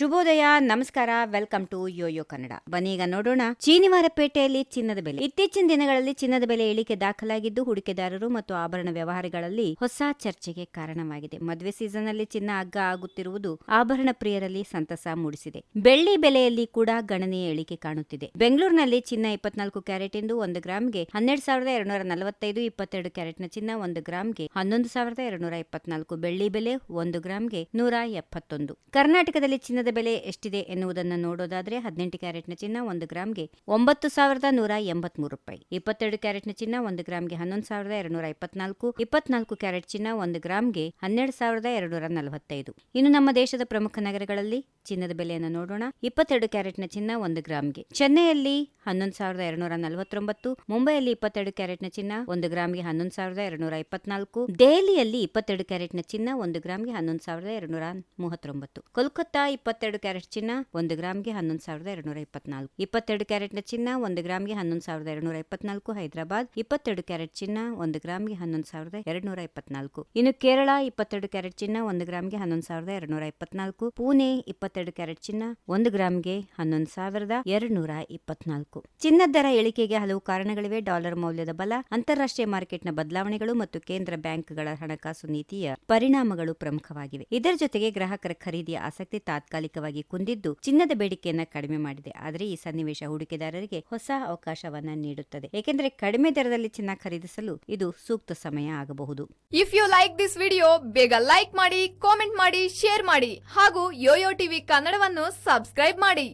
ಶುಭೋದಯ, ನಮಸ್ಕಾರ, welcome to Yoyo Kannada. ಬನ್ನಿ ಈಗ ನೋಡೋಣ, ಚೀನಿವಾರಪೇಟೆಯಲ್ಲಿ ಚಿನ್ನದ ಬೆಲೆ. ಇತ್ತೀಚಿನ ದಿನಗಳಲ್ಲಿ ಚಿನ್ನದ ಬೆಲೆ ಇಳಿಕೆ ದಾಖಲಾಗಿದ್ದು, ಹೂಡಿಕೆದಾರರು ಮತ್ತು ಆಭರಣ ವ್ಯವಹಾರಗಳಲ್ಲಿ ಹೊಸ ಚರ್ಚೆಗೆ ಕಾರಣವಾಗಿದೆ. ಮದುವೆ ಸೀಸನ್ ಅಲ್ಲಿ ಚಿನ್ನ ಅಗ್ಗ ಆಗುತ್ತಿರುವುದು ಆಭರಣ ಪ್ರಿಯರಲ್ಲಿ ಸಂತಸ ಮೂಡಿಸಿದೆ. ಬೆಳ್ಳಿ ಬೆಲೆಯಲ್ಲಿ ಕೂಡ ಗಣನೀಯ ಇಳಿಕೆ ಕಾಣುತ್ತಿದೆ. ಬೆಂಗಳೂರಿನಲ್ಲಿ ಚಿನ್ನ ಇಪ್ಪತ್ನಾಲ್ಕು ಕ್ಯಾರೆಟ್ ಇಂದು ಒಂದು ಗ್ರಾಮ್ಗೆ ಹನ್ನೆರಡು ಸಾವಿರದ ಎರಡುನೂರ ನಲವತ್ತೈದು, ಇಪ್ಪತ್ತೆರಡು ಕ್ಯಾರೆಟ್ನ ಚಿನ್ನ ಒಂದು ಗ್ರಾಮ್ಗೆ ಹನ್ನೊಂದು ಸಾವಿರದ ಎರಡುನೂರ ಇಪ್ಪತ್ನಾಲ್ಕು. ಬೆಳ್ಳಿ ಬೆಲೆ ಒಂದು ಗ್ರಾಮ್ಗೆ ನೂರ ಎಪ್ಪತ್ತೊಂದು. ಕರ್ನಾಟಕದಲ್ಲಿ ಚಿನ್ನದ ಬೆಲೆ ಎಷ್ಟಿದೆ ಎನ್ನುವುದನ್ನು ನೋಡೋದಾದ್ರೆ ಹದಿನೆಂಟು ಕ್ಯಾರೆಟ್ನ ಚಿನ್ನ ಒಂದು ಗ್ರಾಮ್ಗೆ ಒಂಬತ್ತು ಸಾವಿರದ ನೂರ ಎಂಬತ್ಮೂರು ರೂಪಾಯಿ, ಇಪ್ಪತ್ತೆರಡು ಕ್ಯಾರೆಟ್ನ ಚಿನ್ನ ಒಂದು ಗ್ರಾಮ್ಗೆ ಹನ್ನೊಂದು ಸಾವಿರದ ಎರಡುನೂರ ಇಪ್ಪತ್ನಾಲ್ಕು ಇಪ್ಪತ್ನಾಲ್ಕು ಕ್ಯಾರೆಟ್ ಚಿನ್ನ ಒಂದು ಗ್ರಾಮ್ಗೆ ಹನ್ನೆರಡು ಸಾವಿರದ ಎರಡುನೂರ ನಲವತ್ತೈದು. ಇನ್ನು ನಮ್ಮ ದೇಶದ ಪ್ರಮುಖ ನಗರಗಳಲ್ಲಿ ಚಿನ್ನದ ಬೆಲೆಯನ್ನು ನೋಡೋಣ. ಇಪ್ಪತ್ತೆರಡು ಕ್ಯಾರೆಟ್ನ ಚಿನ್ನ ಒಂದು ಗ್ರಾಮ್ಗೆ ಚೆನ್ನೈಯಲ್ಲಿ ಹನ್ನೊಂದು ಸಾವಿರದ ಎರಡುನೂರ ನಲವತ್ತೊಂಬತ್ತು, ಮುಂಬೈಯಲ್ಲಿ ಇಪ್ಪತ್ತೆರಡು ಕ್ಯಾರೆಟ್ನ ಚಿನ್ನ ಒಂದು ಗ್ರಾಮ್ಗೆ ಹನ್ನೊಂದು ಸಾವಿರದ ಎರಡುನೂರ ಇಪ್ಪತ್ನಾಲ್ಕು, ದೆಹಲಿಯಲ್ಲಿ ಇಪ್ಪತ್ತೆರಡು ಕ್ಯಾರೆಟ್ನ ಚಿನ್ನ ಒಂದು ಗ್ರಾಮ್ಗೆ ಹನ್ನೊಂದು ಸಾವಿರದ ಎರಡುನೂರ ಮೂವತ್ತೊಂಬತ್ತು. ಕೋಲ್ಕತ್ತಾ ಇಪ್ಪತ್ತೆರಡು ಕ್ಯಾರೆಟ್ ಚಿನ್ನ, ಒಂದು ಗ್ರಾಮ್ಗೆ ಹನ್ನೊಂದು ಸಾವಿರದ ಎರಡುನೂರ ಇಪ್ಪತ್ನಾಲ್ಕು. ಇಪ್ಪತ್ತೆರಡು ಕ್ಯಾರೆಟ್ನ ಚಿನ್ನ, ಒಂದು ಗ್ರಾಮ್ಗೆ ಹನ್ನೊಂದು ಸಾವಿರದ ಎರಡುನೂರ ಇಪ್ಪತ್ನಾಲ್ಕು. ಹೈದರಾಬಾದ್, ಇಪ್ಪತ್ತೆರಡು ಕ್ಯಾರೆಟ್ ಚಿನ್ನ, ಒಂದು ಗ್ರಾಮ್ಗೆ ಹನ್ನೊಂದು ಸಾವಿರದ ಎರಡುನೂರ ಇಪ್ಪತ್ನಾಲ್ಕು. ಇನ್ನು ಕೇರಳ, ಇಪ್ಪತ್ತೆರಡು ಕ್ಯಾರೆಟ್ ಚಿನ್ನ, ಒಂದು ಗ್ರಾಮ್ಗೆ ಹನ್ನೊಂದು ಸಾವಿರದ ಎರಡುನೂರ ಇಪ್ಪತ್ನಾಲ್ಕು. ಪುಣೆ, ಇಪ್ಪತ್ತೆರಡು ಕ್ಯಾರೆಟ್ ಚಿನ್ನ, ಒಂದು ಗ್ರಾಮ್ಗೆ ಹನ್ನೊಂದು ಸಾವಿರದ ಎರಡುನೂರ ಇಪ್ಪತ್ನಾಲ್ಕು. ಚಿನ್ನದ ದರ ಇಳಿಕೆಗೆ ಹಲವು ಕಾರಣಗಳಿವೆ. ಡಾಲರ್ ಮೌಲ್ಯದ ಬಲ, ಅಂತಾರಾಷ್ಟ್ರೀಯ ಮಾರ್ಕೆಟ್ನ ಬದಲಾವಣೆಗಳು ಮತ್ತು ಕೇಂದ್ರ ಬ್ಯಾಂಕ್ಗಳ ಹಣಕಾಸು ನೀತಿಯ ಪರಿಣಾಮಗಳು ಪ್ರಮುಖವಾಗಿವೆ. ಇದರ ಜೊತೆಗೆ ಗ್ರಾಹಕರ ಖರೀದಿಯ ಆಸಕ್ತಿ ತಾತ್ಕಾಲಿಕವಾಗಿ ಕುಂದಿದ್ದು ಚಿನ್ನದ ಬೇಡಿಕೆಯನ್ನ ಕಡಿಮೆ ಮಾಡಿದೆ. ಆದರೆ ಈ ಸನ್ನಿವೇಶ ಹೂಡಿಕೆದಾರರಿಗೆ ಹೊಸ ಅವಕಾಶವನ್ನ ನೀಡುತ್ತದೆ. ಏಕೆಂದರೆ ಕಡಿಮೆ ದರದಲ್ಲಿ ಚಿನ್ನ ಖರೀದಿಸಲು ಇದು ಸೂಕ್ತ ಸಮಯ ಆಗಬಹುದು. If you like this video ಬೇಗ ಲೈಕ್ ಮಾಡಿ ಕಾಮೆಂಟ್ ಮಾಡಿ ಶೇರ್ ಮಾಡಿ ಹಾಗೂ ಯೋಯೋ ಟಿವಿ ಕನ್ನಡವನ್ನು ಸಬ್ಸ್ಕ್ರೈಬ್ ಮಾಡಿ.